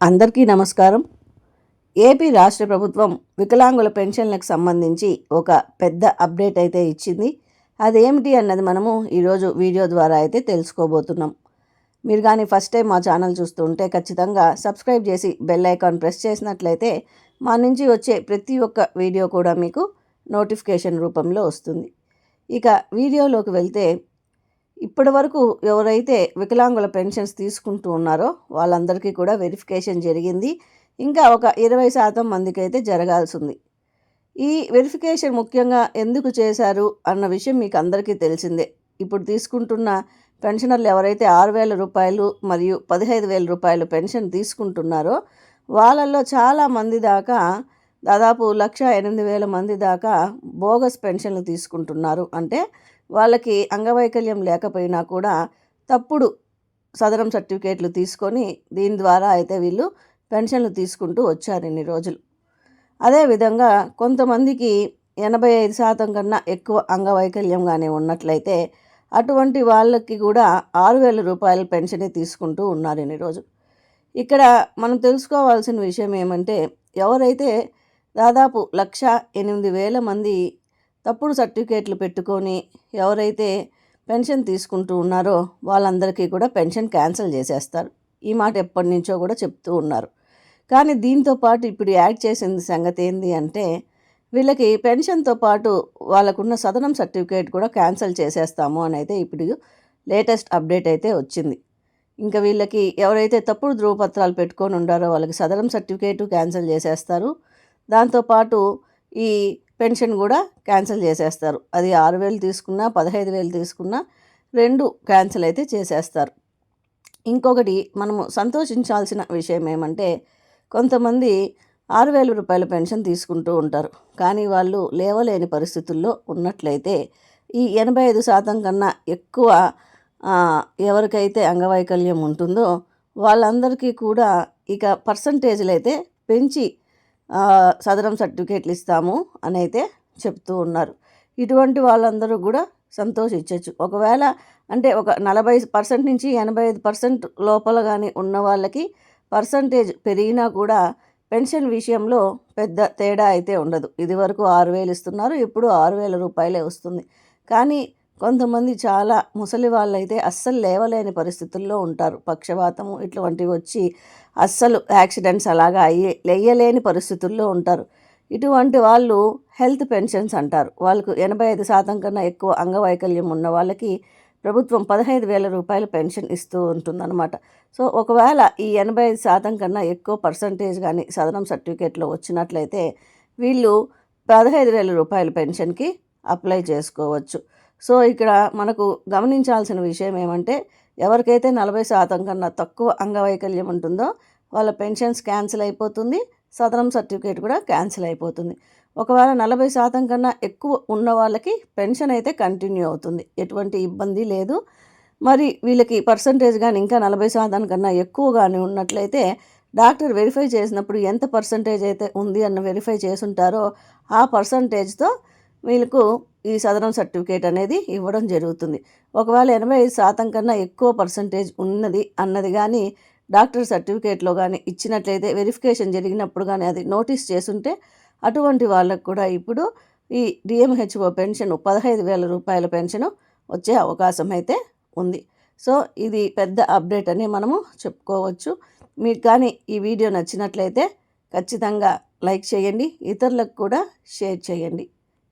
అందరికీ నమస్కారం. ఏపీ రాష్ట్ర ప్రభుత్వం వికలాంగుల పెన్షన్లకు సంబంధించి ఒక పెద్ద అప్డేట్ అయితే ఇచ్చింది. అదేమిటి అన్నది మనము ఈరోజు వీడియో ద్వారా అయితే తెలుసుకోబోతున్నాం. మీరు కానీ ఫస్ట్ టైం మా ఛానల్ చూస్తుంటే ఖచ్చితంగా సబ్స్క్రైబ్ చేసి బెల్ ఐకాన్ ప్రెస్ చేసినట్లయితే మా నుంచి వచ్చే ప్రతి ఒక్క వీడియో కూడా మీకు నోటిఫికేషన్ రూపంలో వస్తుంది. ఇక వీడియోలోకి వెళ్తే ఇప్పటి వరకు ఎవరైతే వికలాంగుల పెన్షన్స్ తీసుకుంటూ ఉన్నారో వాళ్ళందరికీ కూడా వెరిఫికేషన్ జరిగింది. ఇంకా ఒక ఇరవై శాతం మందికి అయితే జరగాల్సి ఉంది ఈ వెరిఫికేషన్ ముఖ్యంగా ఎందుకు చేశారు అన్న విషయం మీకు అందరికీ తెలిసిందే. ఇప్పుడు తీసుకుంటున్న పెన్షనర్లు ఎవరైతే ఆరు వేల రూపాయలు మరియు పదిహేను వేల రూపాయలు పెన్షన్ తీసుకుంటున్నారో వాళ్ళల్లో చాలా మంది దాకా దాదాపు లక్ష ఎనిమిది వేల మంది దాకా బోగస్ పెన్షన్లు తీసుకుంటున్నారు. అంటే వాళ్ళకి అంగవైకల్యం లేకపోయినా కూడా తప్పుడు సదరం సర్టిఫికేట్లు తీసుకొని దీని ద్వారా అయితే వీళ్ళు పెన్షన్లు తీసుకుంటూ వచ్చారు ఇన్ని రోజులు. అదేవిధంగా కొంతమందికి ఎనభై ఐదు శాతం కన్నా ఎక్కువ అంగవైకల్యంగానే ఉన్నట్లయితే అటువంటి వాళ్ళకి కూడా ఆరు వేల రూపాయల పెన్షనే తీసుకుంటూ ఉన్నారు ఇన్ని రోజు ఇక్కడ మనం తెలుసుకోవాల్సిన విషయం ఏమంటే ఎవరైతే దాదాపు లక్ష ఎనిమిది వేల మంది తప్పుడు సర్టిఫికేట్లు పెట్టుకొని ఎవరైతే పెన్షన్ తీసుకుంటూ ఉన్నారో వాళ్ళందరికీ కూడా పెన్షన్ క్యాన్సిల్ చేసేస్తారు. ఈ మాట ఎప్పటి నుంచో కూడా చెప్తూ ఉన్నారు. కానీ దీంతో పాటు ఇప్పుడు యాడ్ చేసింది సంగతి ఏంటి అంటే వీళ్ళకి పెన్షన్తో పాటు వాళ్ళకున్న సదనం సర్టిఫికేట్ కూడా క్యాన్సిల్ చేసేస్తాము అని అయితే ఇప్పుడు లేటెస్ట్ అప్డేట్ అయితే వచ్చింది. ఇంకా వీళ్ళకి ఎవరైతే తప్పుడు ధృవపత్రాలు పెట్టుకొని ఉండారో వాళ్ళకి సదనం సర్టిఫికేటు క్యాన్సిల్ చేసేస్తారు. దాంతోపాటు ఈ పెన్షన్ కూడా క్యాన్సిల్ చేసేస్తారు. అది ఆరు వేలు తీసుకున్నా పదహైదు వేలు తీసుకున్నా రెండు క్యాన్సిల్ అయితే చేసేస్తారు. ఇంకొకటి మనము సంతోషించాల్సిన విషయం ఏమంటే కొంతమంది ఆరు వేల రూపాయల పెన్షన్ తీసుకుంటూ ఉంటారు. కానీ వాళ్ళు లేవలేని పరిస్థితుల్లో ఉన్నట్లయితే ఈ ఎనభై ఐదు శాతం కన్నా ఎక్కువ ఎవరికైతే అంగవైకల్యం ఉంటుందో వాళ్ళందరికీ కూడా ఇక పర్సంటేజ్లు అయితే పెంచి సదరం సర్టిఫికేట్లు ఇస్తాము అని అయితే చెప్తూ ఉన్నారు. ఇటువంటి వాళ్ళందరూ కూడా సంతోషించవచ్చు ఒకవేళ అంటే ఒక నలభై పర్సెంట్ నుంచి ఎనభై ఐదు పర్సెంట్ లోపల కానీ ఉన్న వాళ్ళకి పర్సంటేజ్ పెరిగినా కూడా పెన్షన్ విషయంలో పెద్ద తేడా అయితే ఉండదు. ఇదివరకు ఆరు వేలు ఇస్తున్నారు ఇప్పుడు ఆరు వేల రూపాయలే వస్తుంది. కానీ కొంతమంది చాలా ముసలి వాళ్ళైతే అస్సలు లేవలేని పరిస్థితుల్లో ఉంటారు. పక్షవాతము ఇటువంటివి వచ్చి అస్సలు యాక్సిడెంట్స్ అలాగా అయ్యే లేయలేని పరిస్థితుల్లో ఉంటారు. ఇటువంటి వాళ్ళు హెల్త్ పెన్షన్స్ అంటారు. వాళ్ళకు ఎనభై ఐదు శాతం కన్నా ఎక్కువ అంగవైకల్యం ఉన్న వాళ్ళకి ప్రభుత్వం పదహైదు వేల రూపాయల పెన్షన్ ఇస్తూ ఉంటుందన్నమాట. సో ఒకవేళ ఈ ఎనభై ఐదు శాతం కన్నా ఎక్కువ పర్సంటేజ్ కానీ సదనం సర్టిఫికేట్లో వచ్చినట్లయితే వీళ్ళు పదహైదు వేల రూపాయల పెన్షన్కి అప్లై చేసుకోవచ్చు. సో ఇక్కడ మనకు గమనించాల్సిన విషయం ఏమంటే ఎవరికైతే నలభై శాతం కన్నా తక్కువ అంగవైకల్యం ఉంటుందో వాళ్ళ పెన్షన్స్ క్యాన్సిల్ అయిపోతుంది సదరం సర్టిఫికేట్ కూడా క్యాన్సిల్ అయిపోతుంది. ఒకవేళ నలభై శాతం కన్నా ఎక్కువ ఉన్న వాళ్ళకి పెన్షన్ అయితే కంటిన్యూ అవుతుంది. ఎటువంటి ఇబ్బంది లేదు. మరి వీళ్ళకి పర్సంటేజ్ కానీ ఇంకా నలభై శాతం కన్నా ఎక్కువ కానీ ఉన్నట్లయితే డాక్టర్ వెరిఫై చేసినప్పుడు ఎంత పర్సంటేజ్ అయితే ఉంది అన్న వెరిఫై చేసుంటారో ఆ పర్సంటేజ్తో వీళ్ళకు ఈ సదరం సర్టిఫికేట్ అనేది ఇవ్వడం జరుగుతుంది. ఒకవేళ ఎనభై ఐదు శాతం కన్నా ఎక్కువ పర్సంటేజ్ ఉన్నది అన్నది కానీ డాక్టర్ సర్టిఫికేట్లో కానీ ఇచ్చినట్లయితే వెరిఫికేషన్ జరిగినప్పుడు కానీ అది నోటీస్ చేసుంటే అటువంటి వాళ్ళకు కూడా ఇప్పుడు ఈ డిఎంహెచ్ఓ పెన్షన్ పదహైదు వేల రూపాయల పెన్షన్ వచ్చే అవకాశం అయితే ఉంది. సో ఇది పెద్ద అప్డేట్ అని మనము చెప్పుకోవచ్చు. మీకు కానీ ఈ వీడియో నచ్చినట్లయితే ఖచ్చితంగా లైక్ చేయండి. ఇతరులకు కూడా షేర్ చేయండి.